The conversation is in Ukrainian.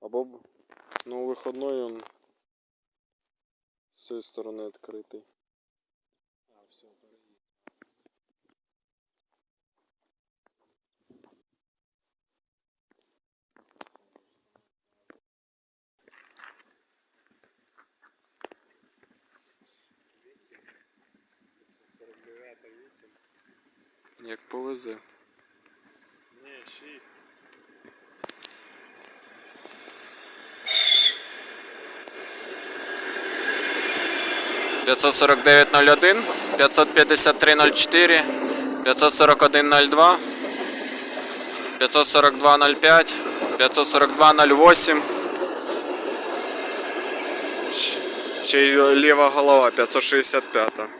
Або ну, виходной он з цієї сторони відкритий. А, все, переїхав. Вісім. 549 вісім. Як повезе. Ні, шість. 549.01, 553.04, 541.02, 542.05, 542.08. Ще й ліва голова 565.